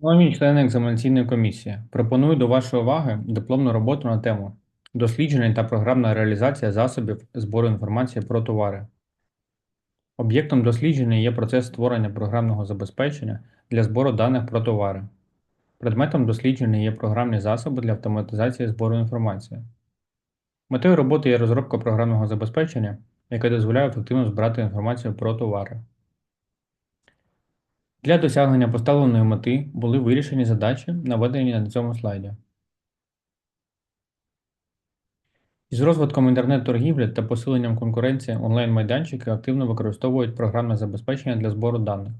Шановні члени екзаменаційної комісії, пропоную до вашої уваги дипломну роботу на тему дослідження та програмна реалізація засобів збору інформації про товари. Об'єктом дослідження є процес створення програмного забезпечення для збору даних про товари. Предметом дослідження є програмні засоби для автоматизації збору інформації. Метою роботи є розробка програмного забезпечення, яке дозволяє ефективно збирати інформацію про товари. Для досягнення поставленої мети були вирішені задачі, наведені на цьому слайді. Із розвитком інтернет-торгівлі та посиленням конкуренції онлайн-майданчики активно використовують програмне забезпечення для збору даних.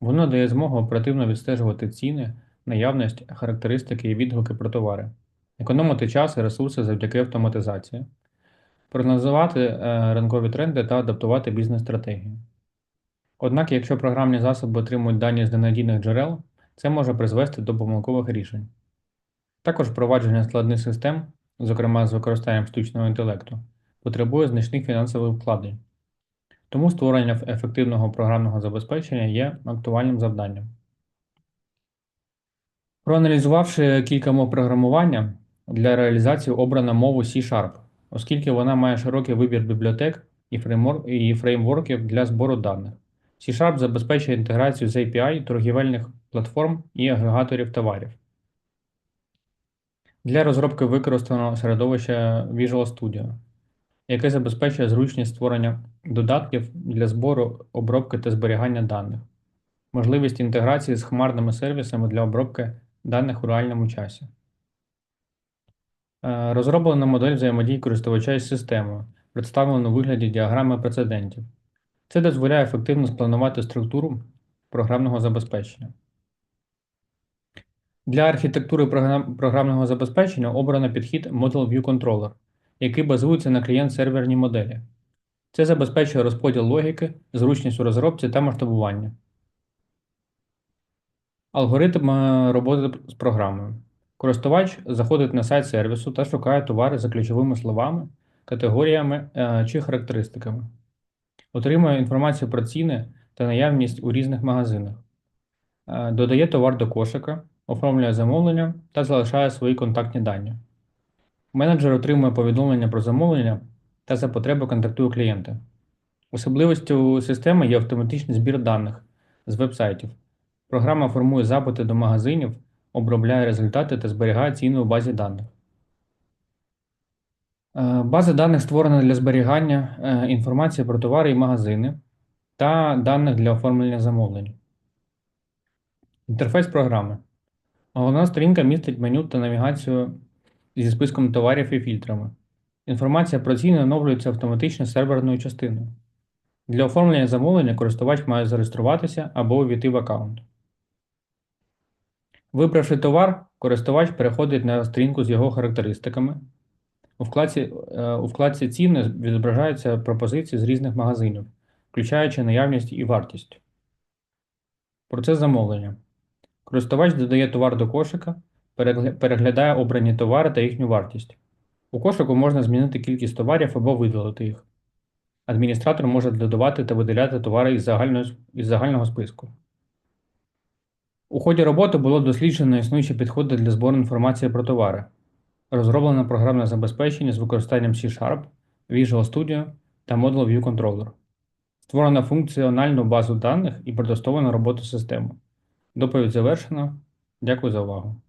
Воно дає змогу оперативно відстежувати ціни, наявність, характеристики і відгуки про товари, економити час і ресурси завдяки автоматизації, прогнозувати е, ринкові тренди та адаптувати бізнес-стратегії. Однак, якщо програмні засоби отримують дані з ненадійних джерел, це може призвести до помилкових рішень. Також впровадження складних систем, зокрема з використанням штучного інтелекту, потребує значних фінансових вкладень. Тому створення ефективного програмного забезпечення є актуальним завданням. Проаналізувавши кілька мов програмування, для реалізації обрано мову C-Sharp, оскільки вона має широкий вибір бібліотек і фреймворків для збору даних. C-Sharp забезпечує інтеграцію з API торгівельних платформ і агрегаторів товарів. Для розробки використано середовище Visual Studio, яке забезпечує зручність створення додатків для збору, обробки та зберігання даних, можливість інтеграції з хмарними сервісами для обробки даних у реальному часі. Е, Розроблена модель взаємодії користувача із системою, представлена у вигляді діаграми прецедентів. Це дозволяє ефективно спланувати структуру програмного забезпечення. Для архітектури програмного забезпечення обрано підхід Model View Controller, який базується на клієнт-серверній моделі. Це забезпечує розподіл логіки, зручність у розробці та масштабування. Алгоритм е, роботи з програмою. Користувач заходить на сайт сервісу та шукає товари за ключовими словами, категоріями е, чи характеристиками. Отримує інформацію про ціни та наявність у різних магазинах. Е, Додає товар до кошика, оформлює замовлення та залишає свої контактні дані. Менеджер отримує повідомлення про замовлення та за потреби контактує клієнта. Особливістю системи є автоматичний збір даних з веб-сайтів. Програма формує запити до магазинів, обробляє результати та зберігає ціни у базі даних. Е, База даних створена для зберігання е, інформації про товари і магазини та даних для оформлення замовлень. Інтерфейс програми. Головна сторінка містить меню та навігацію зі списком товарів і фільтрами. Інформація про ціни оновлюється автоматично серверною частиною. Для оформлення замовлення користувач має зареєструватися або увійти в аккаунт. Вибравши товар, користувач переходить на сторінку з його характеристиками. У вкладці, е, у вкладці ціни відображаються пропозиції з різних магазинів, включаючи наявність і вартість. Процес замовлення. Користувач додає товар до кошика, переглядає обрані товари та їхню вартість. У кошику можна змінити кількість товарів або видалити їх. Адміністратор може додавати та видаляти товари із загального, із загального списку. У ході роботи було досліджено існуючі підходи для збору інформації про товари. Розроблено програмне забезпечення з використанням C-Sharp, Visual Studio та Model View Controller. Створено функціональну базу даних і протестовано роботу системи. Доповідь завершено. Дякую за увагу.